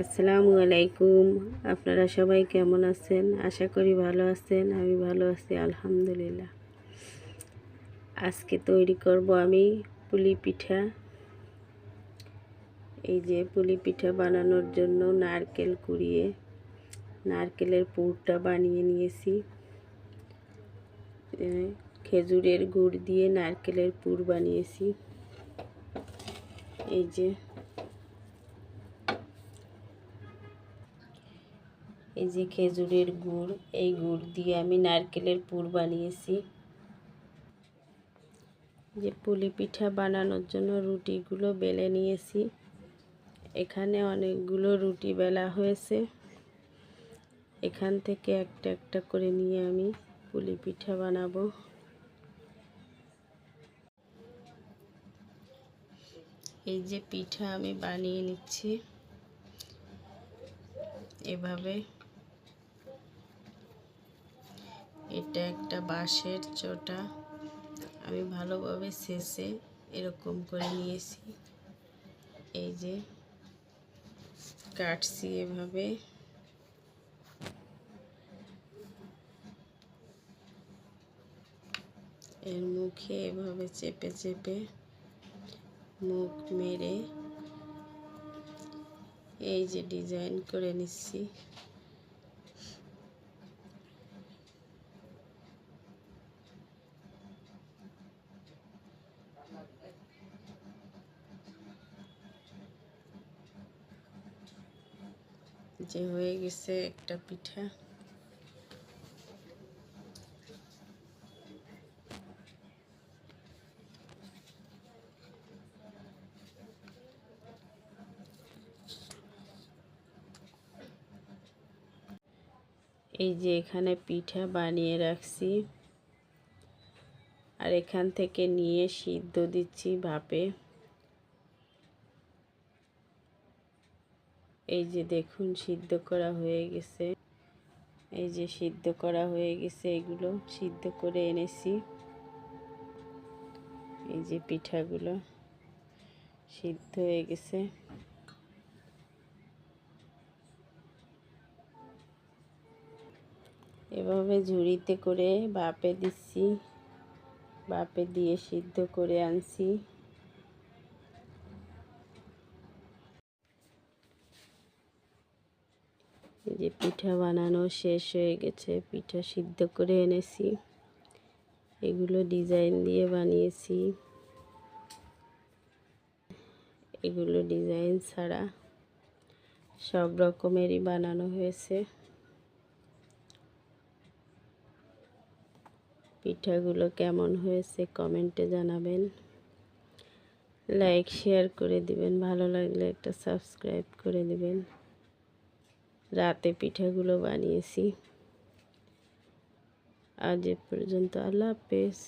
আসসালামু আলাইকুম। আপনারা সবাই কেমন আছেন? আশা করি ভালো আছেন, আমি ভালো আছি, আলহামদুলিল্লাহ। আজকে তৈরি করব আমি পুলি পিঠা। এই যে পুলি পিঠা বানানোর জন্য নারকেল কুড়িয়ে, নারকেলের পুরটা বানিয়ে নিয়েছি। খেজুরের গুড় দিয়ে নারকেলের পুর বানিয়েছি। এই যে এই যে খেজুরের গুড়, এই গুড় দিয়ে আমি নারকেলের পুর বানিয়েছি। যে পুলি পিঠা বানানোর জন্য রুটিগুলো বেলে নিয়েছি। এখানে অনেকগুলো রুটি বেলা হয়েছে। এখান থেকে একটা একটা করে নিয়ে আমি পুলি পিঠা বানাবো। এই যে পিঠা আমি বানিয়ে নিচ্ছি। এভাবে এটা একটা বাঁশের চোটা। আমি ভালোভাবে শেষে এরকম করে নিয়েছি। এই যে কাটছি এভাবে। এর মুখে এভাবে চেপে চেপে মুখ মেরে এই যে ডিজাইন করে নিচ্ছি। যে হয়ে গেছে একটা পিঠা। এই যে এখানে পিঠা বানিয়ে রাখছি। আর এখান থেকে নিয়ে সিদ্ধ দিচ্ছি ভাপে। এই যে দেখুন, সিদ্ধ করা হয়ে গেছে। এই যে সিদ্ধ করা হয়ে গেছে, এগুলো সিদ্ধ করে এনেছি। এই যে পিঠাগুলো সিদ্ধ হয়ে গেছে। এভাবে ঝুড়িতে করে বাপে দিচ্ছি, বাপে দিয়ে সিদ্ধ করে আনছি। এই যে পিঠা বানানো শেষ হয়ে গেছে, পিঠা সিদ্ধ করে এনেছি। এগুলো ডিজাইন দিয়ে বানিয়েছি। এগুলো ডিজাইন ছাড়া সব রকমেরই বানানো হয়েছে। পিঠাগুলো কেমন হয়েছে কমেন্টে জানাবেন। লাইক, শেয়ার করে দিবেন। ভালো লাগলে একটা সাবস্ক্রাইব করে দিবেন। রাতে পিঠাগুলো বানিয়েছি। আজ এ পর্যন্ত আল্লাহ হাফেজ।